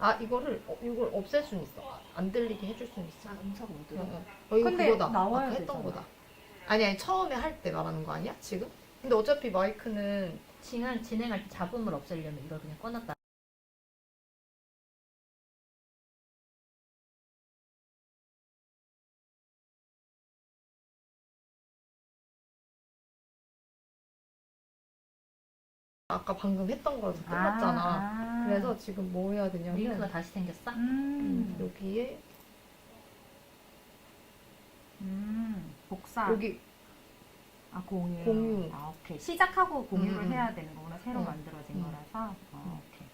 아 이거를 어, 이걸 없앨 수는 있어. 안 들리게 해줄 수는 있어. 아, 음성 모드로. 응, 응. 어 이거 근데 그거다. 나와야 아까 했던 되잖아. 거다. 아니 아니 처음에 할 때 말하는 거 아니야 지금? 근데 어차피 마이크는 진행, 진행할 때 잡음을 없애려면 이걸 그냥 꺼놨다. 아까 방금 했던 거라서 끝났잖아. 아, 그래서 지금 뭐 해야 되냐면 링크가 다시 생겼어? 음, 여기에 음, 복사. 여기 아 공유. 공유. 아 오케이. 시작하고 공유를 음, 음. 해야 되는 거구나. 새로 음. 만들어진 음. 거라서. 어, 오케이.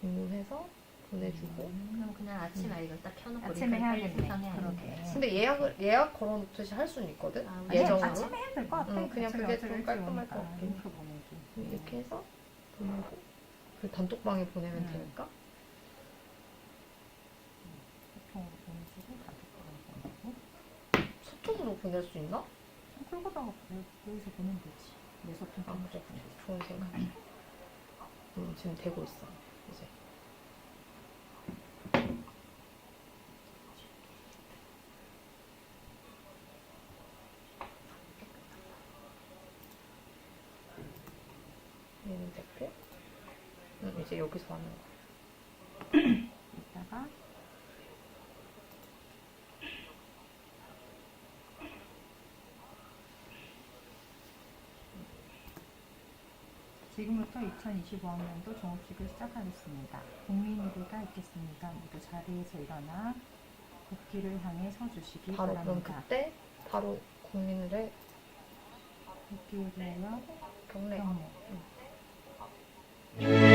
공유해서 보내주고. 음, 그럼 그냥 아침에 음. 이걸 딱 켜놓고 아침에 링크를 빨리 해야겠네. 생성해야 그러게. 돼. 근데 예약을 예약 걸어놓듯이 할 수는 있거든. 아, 예정으로. 아침에 해도 될 것 같아. 응, 그냥 그게 좀 깔끔할 것 같긴 해. 이렇게 해서 보내고 그 단톡방에 보내면 음. 되니까. 소통으로 보내주고 단톡방으로 보내고. 소통으로 보낼 수 있나? 끌고다가 여기서 보내면 되지. 내 소통 아 그래 좋은 생각. 음, 지금 되고 있어 얘는 됐고, 음, 이제 여기서 하는 거. 이따가 지금부터 2025학년도 종업식을 시작하겠습니다. 국민의례가 있겠습니다. 모두 자리에서 일어나 국기를 향해 서주시기 바로 그럼 바랍니다. 그때 바로 국민을의 국기에 대하여 경례. 경례. 이거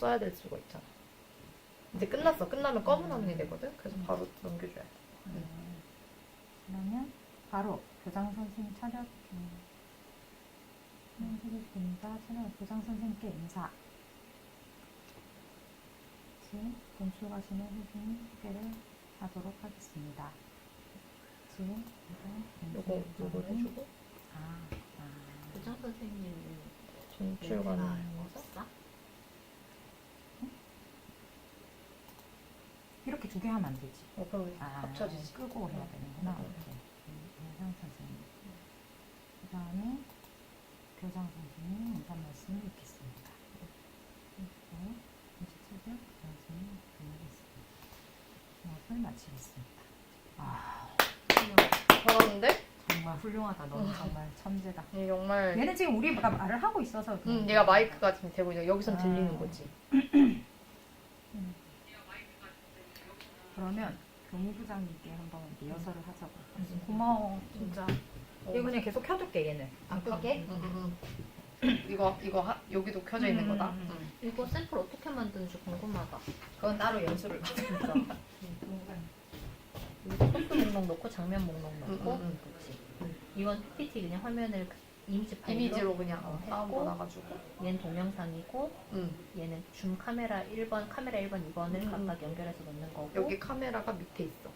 써야 될 수가 있잖아. 이제 끝났어. 끝나면 검은 화면이 되거든. 그래서 바로 넘겨줘야 돼. 음, 그러면 바로 교장 선생님 차렷 음, 해주십니다. 차렷 교장 선생님께 인사. 지금 건축하시는 선생님 소개를 하도록 하겠습니다. 지금 요거 요거 해주고 아, 아. 교장 선생님은 전출 멘트가 가능해서 없어? 이렇게 두 개 하면 안 되지. 어 그럼 아, 합쳐지지. 끄고 해야 되는구나. 음. 이렇게. 교장 선생님. 그 다음에 교장 선생님 인사 말씀 읽겠습니다. 그리고 이제 교장 선생님 드리겠습니다. 수업을 마치겠습니다. 아, 잘하는데? 정말 훌륭하다. 너는 정말 천재다. 얘 정말. 얘는 지금 우리가 말을 하고 있어서. 응, 그런 얘가 거야. 마이크가 지금 되고 여기선 아. 들리는 거지. 그러면 교무부장님께 한번 리허설을 하자고. 음. 고마워, 진짜. 어. 이거 그냥 계속 켜둘게, 얘는. 안 끄게? 응, 응, 응. 이거 이거 하, 여기도 켜져 있는 음, 거다. 음, 음. 응. 이거 샘플 어떻게 만드는지 궁금하다. 그건 따로 연수를 받으니까. 소스 목록 넣고 장면 목록 넣고 응, 응, 그렇지. 이건 PPT 그냥 화면을 이미지 파일로 이미지로 그냥 어, 했고 받아가지고. 얘는 동영상이고 응. 얘는 줌 카메라 1번, 카메라 1번, 2번을 음. 각각 연결해서 넣는 거고 여기 카메라가 밑에 있어.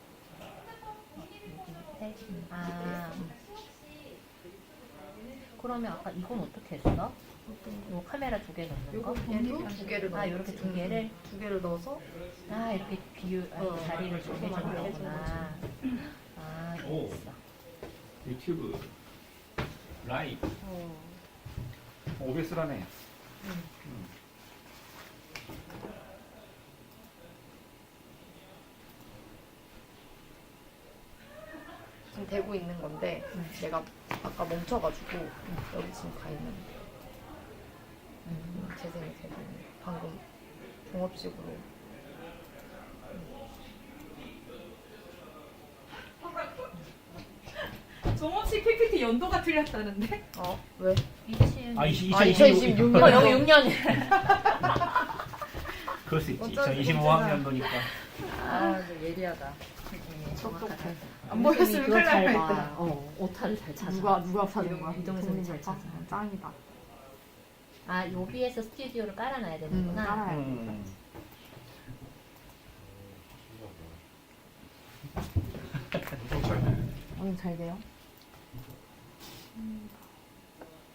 아 그러면 아까 이건 어떻게 했어? 요 카메라 두 개 넣는 거? 요거 얘도 두 개를 넣어. 아 이렇게 두 개를 두 개를 넣어서 아 이렇게 비율 아, 어, 자리를 만들어주는 거구나. 아 아, 오. 있어. 유튜브 라이브 어. OBS라네. 음. 음. 지금 되고 있는 건데 내가 아까 멈춰가지고 여기 지금 가 있는 음. 재생이 되고 있는 거. 방금 종업식으로 종업식 PPT 연도가 틀렸다는데? 어 왜? 2000. 아, 20, 아 2026년 어, 여기 6년. 그럴 수 있지. 어쩌- 2025학년도니까. 아, 근데 예리하다. 똑똑해. 안안 보였으면 큰일 날 뻔했다. 날 어, 오타를 잘 찾아. 누가 누가 사는 거야? 이동선이 잘 찾아. 짱이다. 아, 요비에서 스튜디오를 깔아놔야 음, 되는구나. 깔아야 돼. 음. 오늘 잘 돼요?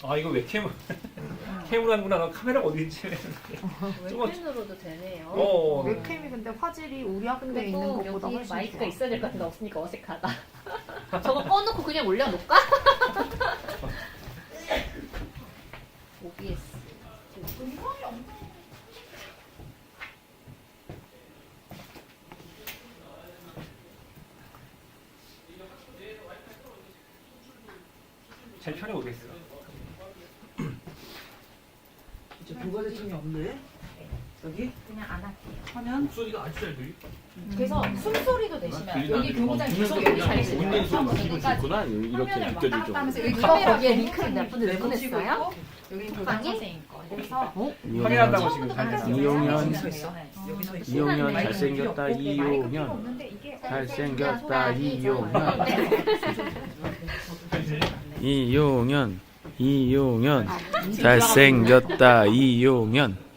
아 이거 왜 캠을 캠으로 하는구나. 나 카메라가 어디 있지? 웹펜으로도 되네요. 어. 웹캠이 근데 화질이 우리 학교에 근데 있는 또 것보다 여기 훨씬 마이크가 좋아. 있어야 될 것 같은데 없으니까 어색하다. 저거 꺼놓고 그냥 올려놓을까? OBS. 제일 편해 오겠어. 이제 부가 대칭이 없네. 여기 그냥 안 할게요. 화면 목소리가 아주 잘 들리. 그래서 숨소리도 내시면 들리나 여기 안 교무장? 계속 여기 잘 들려요. 처음부터까지. 좋구나 이렇게 느껴질 정도 여기 링크를 몇 분을 보냈어요? 여기? 교장 선생님 거. 그래서 확인한다고 지금 처음부터. 이용현 잘생겼다 이용현 잘생겼다 네. 이용현 이용현 이용현 잘생겼다 이용현.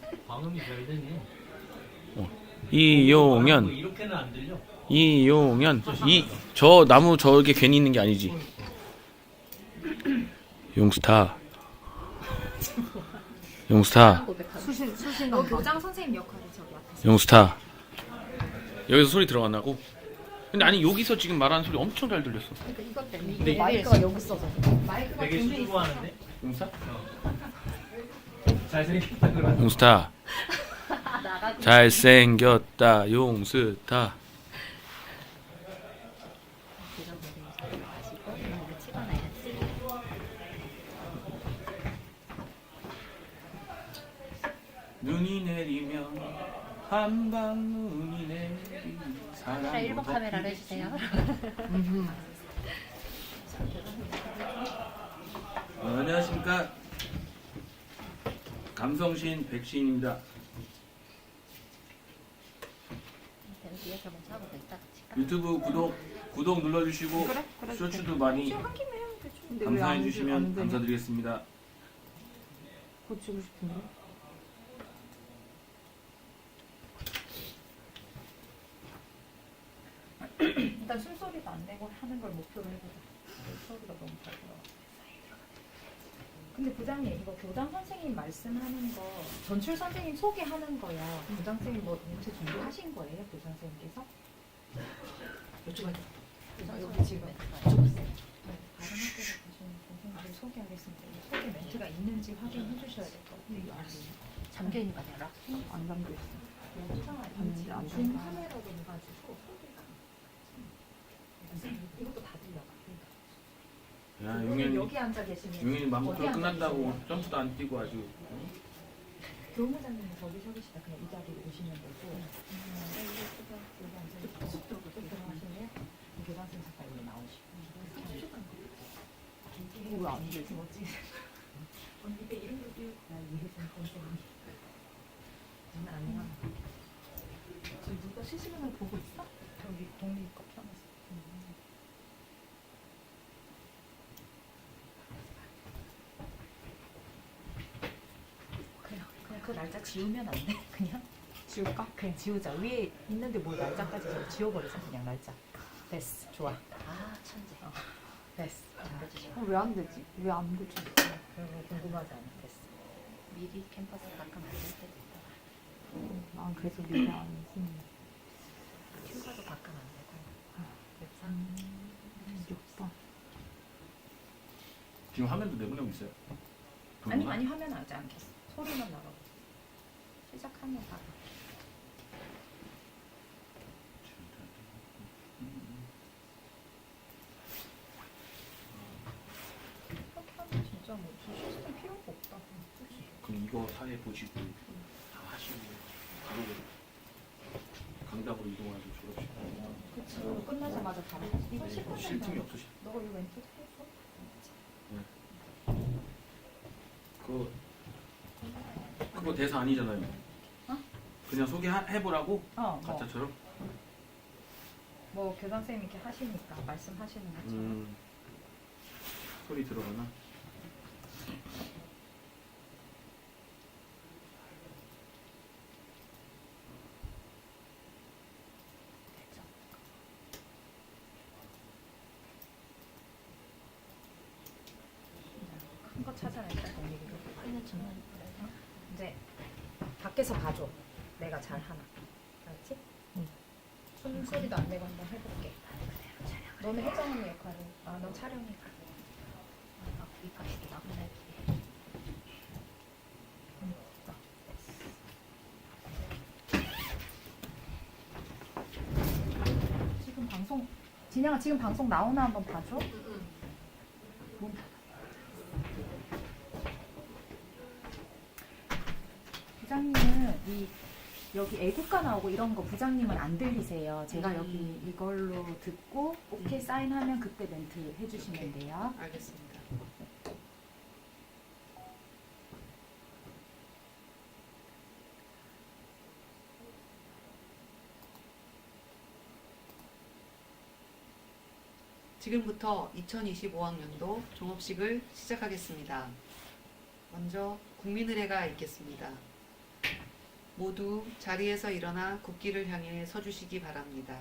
이용현 이렇게는 안 들려. 이용현 이 저 나무 저게 괜히 있는 게 아니지 용스타 용스타 수신 수신 너 교장 선생님 역할이 저기 앞에서. 용스타 여기서 소리 들어갔나고? 근데 아니 여기서 지금 말하는 소리 엄청 잘 들렸어 그러니까 이것 때문에 이게 마이크가 여기 써서 마이크가 되게 준비 수고하는데. 용사? 잘생겼다 그러. 용스타 잘생겼다 용스타. 눈이 내리면 한방 눈이 내리면 카메라 1번 카메라를 해주세요. 어, 안녕하십니까 감성신 백신입니다 뒤에서 먼저 하고 있다. 유튜브 구독 구독 눌러주시고 그래 그래. 쇼츠도 많이 지금 한 김에 하면 되죠. 근데 감사해 주시면 되냐? 감사드리겠습니다 고치고 싶은데. 일단 숨소리도 안 내고 하는 걸 목표로 해보자. 소리가 너무 잘 들어. 근데 부장님 이거 교장 선생님 말씀하는 거 전출 선생님 소개하는 거야. 부장 선생님 뭐 문제 준비하신 거예요, 교장 선생님께서? 여쭤봐요. 교장 여기 지금 네, 다른 학교에 가시는 선생님들 소개하겠습니다. 이 소개 멘트가 있는지 확인해 주셔야 될 것 같아요. 이거 알아요. 잠겨 있는 거 알아? 안 담겨 있어. 봤는데 안줌 담겨. 카메라로 해가지고 소개가 이것도 다. 야 용현이 여기 앉아 계시면 용현이 맘 어디 먹고 앉아 끝난다고 계세요? 점프도 안 뛰고 아주. 교무장님 거기 서 계시다. 그냥 이 자리에 오시면 되고. 여기 앉아 계시고 들어가시면 교장 선생님 잠깐 여기 나오시고. 이거 왜안 되지? 뭐지? 언니가 이름도 띄우고 나 이혜선 선생님 장난 아니야. 저 누가 실시간으로 보고 있어? 저기 독립 거 펴놨어 그 날짜 지우면 안 돼? 그냥 지울까? 그냥 지우자. 위에 있는데 뭘 날짜까지 좀 지워버리자. 그냥 날짜. 됐어. 좋아. 아 천재. 됐어. 그러지 마. 왜안 되지? 왜안 되지? 그런 거 궁금하지 않아. 됐어. 미리 캠퍼스 가끔 안될 때도 있다. 난 그래서 미래 안 했음. 휴가도 가끔 안 되고. 됐어. 없어. 지금 화면도 내보내고 있어요. 아니? 아니 화면 하지 않겠어. 소리만 나가고. 시작하면 바로. 이렇게 하면 진짜 뭐 시스템 필요가 없다. 그럼 이거 사회 보시고 다 하시고 바로 강답으로 이동하고 졸업식. 그치. 이거 끝나자마자 바로 이거 쉴 10분 틈이 만 없으시. 너가 이거 왼쪽 했어? 그거 그거 대사 아니잖아요. 어? 그냥 소개해보라고 어. 뭐, 가짜처럼. 뭐 교장 선생님 이렇게 하시니까 말씀하시는 것처럼. 음. 소리 들어가나? 큰 거 찾아야 돼. 이제 밖에서 봐줘. 내가 잘 하나. 알았지? 손소리도 안 내고 한번 해볼게. 너는 회장님 역할을. 아, 넌 촬영이. 응, 됐어. 지금 방송 진영아 지금 방송 나오나 한번 봐줘. 문 닫아. 부장님은 이 여기 애국가 나오고 이런 거 부장님은 안 들리세요. 제가 여기 이걸로 듣고 오케이 사인하면 그때 멘트 해주시면 돼요. 알겠습니다. 지금부터 2025학년도 종업식을 시작하겠습니다. 먼저 국민의례가 있겠습니다. 모두 자리에서 일어나 국기를 향해 서주시기 바랍니다.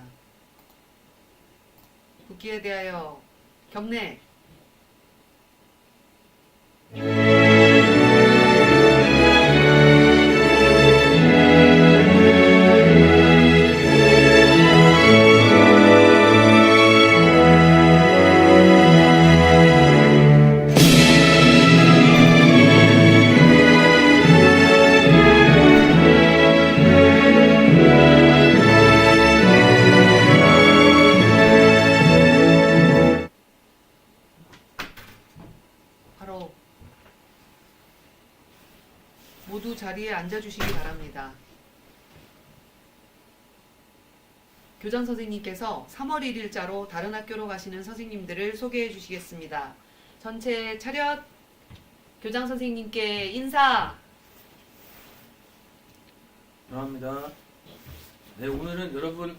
국기에 대하여 경례! 바랍니다. 교장 선생님께서 3월 1일자로 다른 학교로 가시는 선생님들을 소개해 주시겠습니다. 전체 차렷! 교장 선생님께 인사! 감사합니다. 네, 오늘은 여러분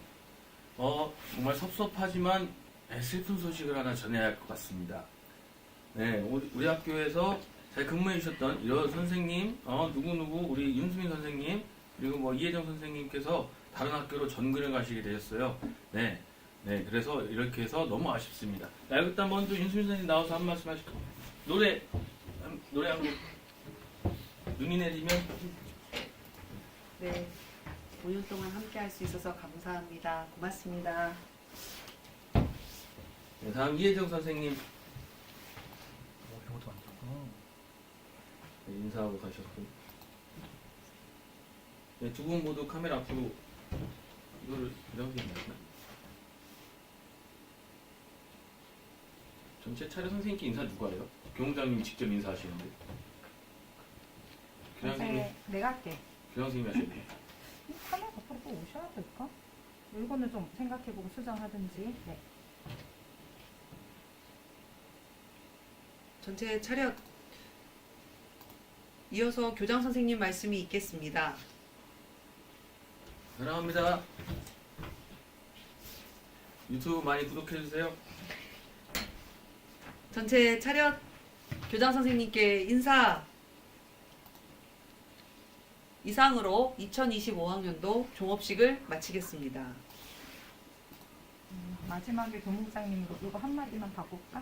어, 정말 섭섭하지만 네, 슬픈 소식을 하나 전해야 할 것 같습니다. 네, 우리 학교에서 잘 근무해 주셨던 이런 선생님, 어, 누구누구, 우리 윤수민 선생님, 그리고 뭐 이혜정 선생님께서 다른 학교로 전근을 가시게 되셨어요. 네, 네, 그래서 이렇게 해서 너무 아쉽습니다. 자, 일단 먼저 윤수민 선생님 나와서 한 말씀 하실까요? 노래, 한- 노래 한 곡. 눈이 내리면 네, 5년 동안 함께 할 수 있어서 감사합니다. 고맙습니다. 네, 다음 이혜정 선생님 어, 이것도 안 좋구나. 네, 인사하고 가셨고 네, 두분 모두 카메라 앞으로 이거를 이렇게 맞나? 전체 차례 선생님께 인사 누가 해요? 교장님이 직접 인사하시는데 교장님이 네, 내가 할게. 교장 선생님이 하셔야 돼요 이 카메라 앞으로 또 오셔야 될까? 이거는 좀 생각해보고 수정하든지. 네. 전체 차렷! 이어서 교장 선생님 말씀이 있겠습니다. 사랑합니다 유튜브 많이 구독해주세요 전체 차렷! 교장 선생님께 인사! 이상으로 2025학년도 종업식을 마치겠습니다. 음, 마지막에 교무부장님으로 이거 한마디만 바꿀까?